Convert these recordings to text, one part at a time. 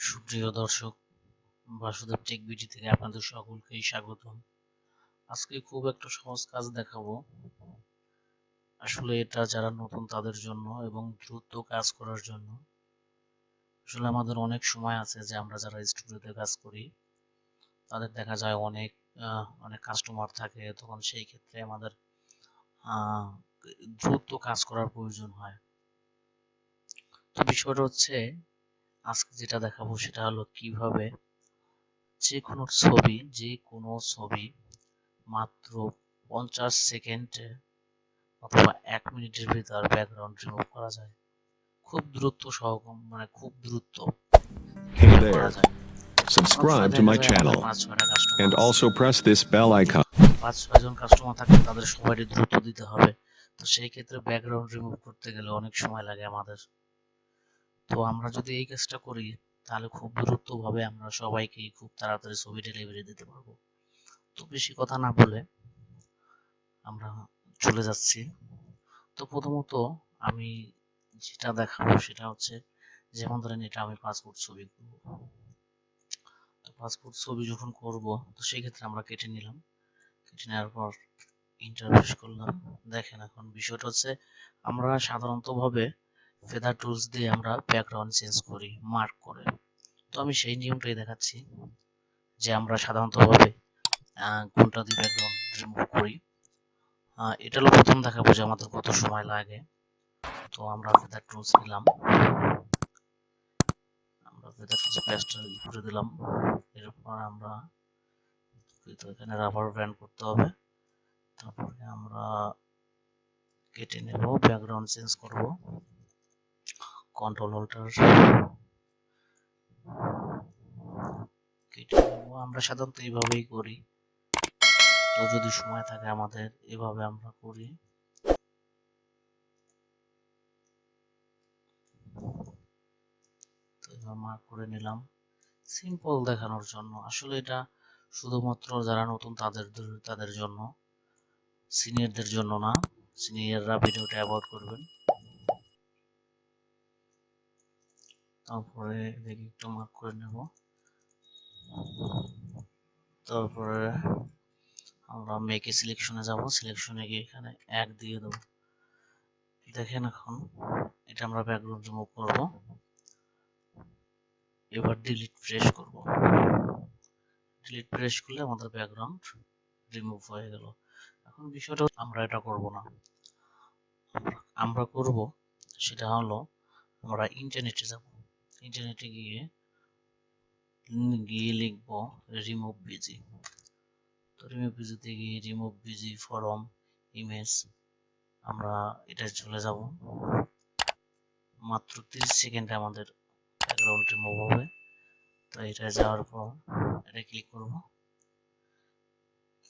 প্রিয় দর্শক, Basudeb tech BD থেকে আপনাদের সকলকেই স্বাগতম। আজকে খুব একটা সহজ কাজ দেখাবো। আসলে এটা যারা নতুন তাদের জন্য এবং দ্রুত কাজ করার জন্য। আসলে আমাদের অনেক সময় আছে যে আমরা যারা স্টুডিওতে কাজ করি, তাদের দেখা যায় অনেক অনেক কাস্টমার থাকে, তখন সেই ক্ষেত্রে আমাদের দ্রুত কাজ করার প্রয়োজন হয়। তো বিষয়টা হচ্ছে আজকে যেটা দেখাবো সেটা হলো কীভাবে যে কোনো ছবি যে কোনো ছবি মাত্র পঞ্চাশ সেকেন্ডে অথবা এক মিনিটের ভিতর ব্যাকগ্রাউন্ড রিমুভ করা যায়। খুব দ্রুত সহকম মানে খুব দ্রুত করা যায়। Subscribe to my channel and also press this bell icon. পাঁচ ছয়জন কাস্টমার থাকলে তাদের সবারই দ্রুত দিতে হবে। তো সেই ক্ষেত্রে ব্যাকগ্রাউন্ড রিমুভ করতে গেলে অনেক সময় লাগে আমাদের। তো আমরা যদি এই কাজটা করি, তাহলে খুব দ্রুত ভাবে আমরা সবাইকে খুব তাড়াতাড়ি ছবি ডেলিভারি দিতে পারব। তো বেশি কথা না বলে আমরা চলে যাচ্ছি। তো প্রথমত আমি যেটা দেখাবো সেটা হচ্ছে যেমন ধরেন এটা আমি পাসপোর্ট ছবি করব। তো পাসপোর্ট ছবি যখন করব, তো সেই ক্ষেত্রে আমরা কেটে নিলাম। কেটে নেওয়ার পর ইন্টারভিউ করলাম। দেখেন এখন বিষয়টা হচ্ছে, আমরা সাধারণত ভাবে ফেদার টুলস দিয়ে আমরা ব্যাকগ্রাউন্ড চেঞ্জ করি মার্ক করে। তো আমি সেই নিয়মটাই দেখাচ্ছি যে আমরা সাধারণত ভাবে কোনটা দিয়ে ব্যাকগ্রাউন্ড রিমুভ করি। এটা হলো প্রথম দেখাবো যে আমাদের কত সময় লাগে। তো আমরা ফেদার টুলস নিলাম। আমরা ফেদার টুলস পেস্টটা করে দিলাম। এরপর আমরা তো এখানে রাবার ব্যান্ড করতে হবে। তারপরে আমরা কেটে নেব ব্যাকগ্রাউন্ড চেঞ্জ করব। কন্ট্রোল হোল্ডার আমরা সাধারণত এইভাবেই করি। তো যদি সময় থাকে আমাদের এভাবে আমরা করি। মার্ক করে নিলাম। সিম্পল দেখানোর জন্য। আসলে এটা শুধুমাত্র যারা নতুন তাদের তাদের জন্য। সিনিয়রদের জন্য না। সিনিয়ররা ভিডিওটা অ্যাভয়েড করবেন। তারপরে দেখি একটু মার্ক করে নেব। তারপরে আমরা মেকে সিলেকশনে যাব। সিলেকশনে গিয়ে এখানে এক দিয়ে দেবো। দেখেন এখন এটা আমরা ব্যাকগ্রাউন্ড রিমুভ করব। এবার ডিলিট প্রেস করব। ডিলিট প্রেস করলে আমাদের ব্যাকগ্রাউন্ড রিমুভ হয়ে গেল। এখন বিষয়টা আমরা এটা করব না। আমরা করব, সেটা হলো আমরা ইন্টারনেটে যাব। ইন্টারনেটে গিয়ে গিয়ে লিখব রিমুভ বিজি তো রিমুভ বিজিতে গিয়ে রিমুভ বিজি ফরম ইমেজ আমরা এটা চলে যাব। মাত্র তিরিশ সেকেন্ডে আমাদের ব্যাকগ্রাউন্ড রিমুভ হবে। তো এটা যাওয়ার পর এটা ক্লিক করব।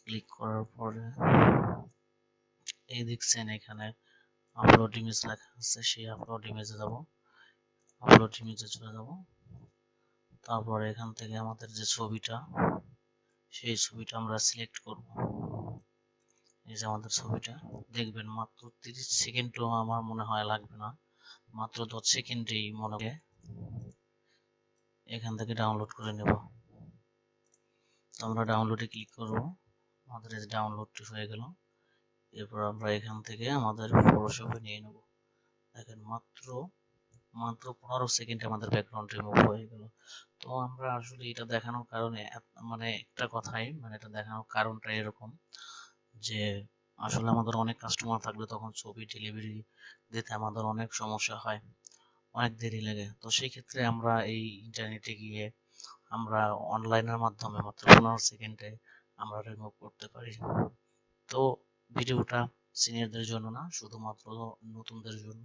ক্লিক করার পরে এই দেখছেন এখানে আপলোড ইমেজ লেখা আছে, সেই আপলোড ইমেজে যাব। আপলোড ইমেজে চলে যাব। তারপর এখান থেকে আমাদের যে ছবিটা, সেই ছবিটা আমরা সিলেক্ট করব। এই যে আমাদের ছবিটা, দেখবেন মাত্র তিরিশ সেকেন্ডও আমার মনে হয় লাগবে না। মাত্র দশ সেকেন্ডেই মনে হয় এখান থেকে ডাউনলোড করে নেব। আমরা ডাউনলোডে ক্লিক করব। আমাদের এই ডাউনলোডটি হয়ে গেল। এরপর আমরা এখান থেকে আমাদের ফটোশপে নিয়ে নেব। দেখেন মাত্র মাত্র পনেরো সেকেন্ডে আমাদের ব্যাকগ্রাউন্ড রিমুভ হয়ে গেল। তো আমরা আসলে এটা দেখানোর কারণে মানে একটা কথাই মানে এটা দেখানোর কারণটা এরকম যে আসলে আমাদের অনেক কাস্টমার থাকলে তখন ছবি ডেলিভারি দিতে আমাদের অনেক সমস্যা হয়, অনেক দেরি লাগে। তো সেই ক্ষেত্রে আমরা এই ইন্টারনেটে গিয়ে আমরা অনলাইনের মাধ্যমে মাত্র পনেরো সেকেন্ডে আমরা রিমুভ করতে পারি। তো ভিডিওটা সিনিয়রদের জন্য না, শুধুমাত্র নতুনদের জন্য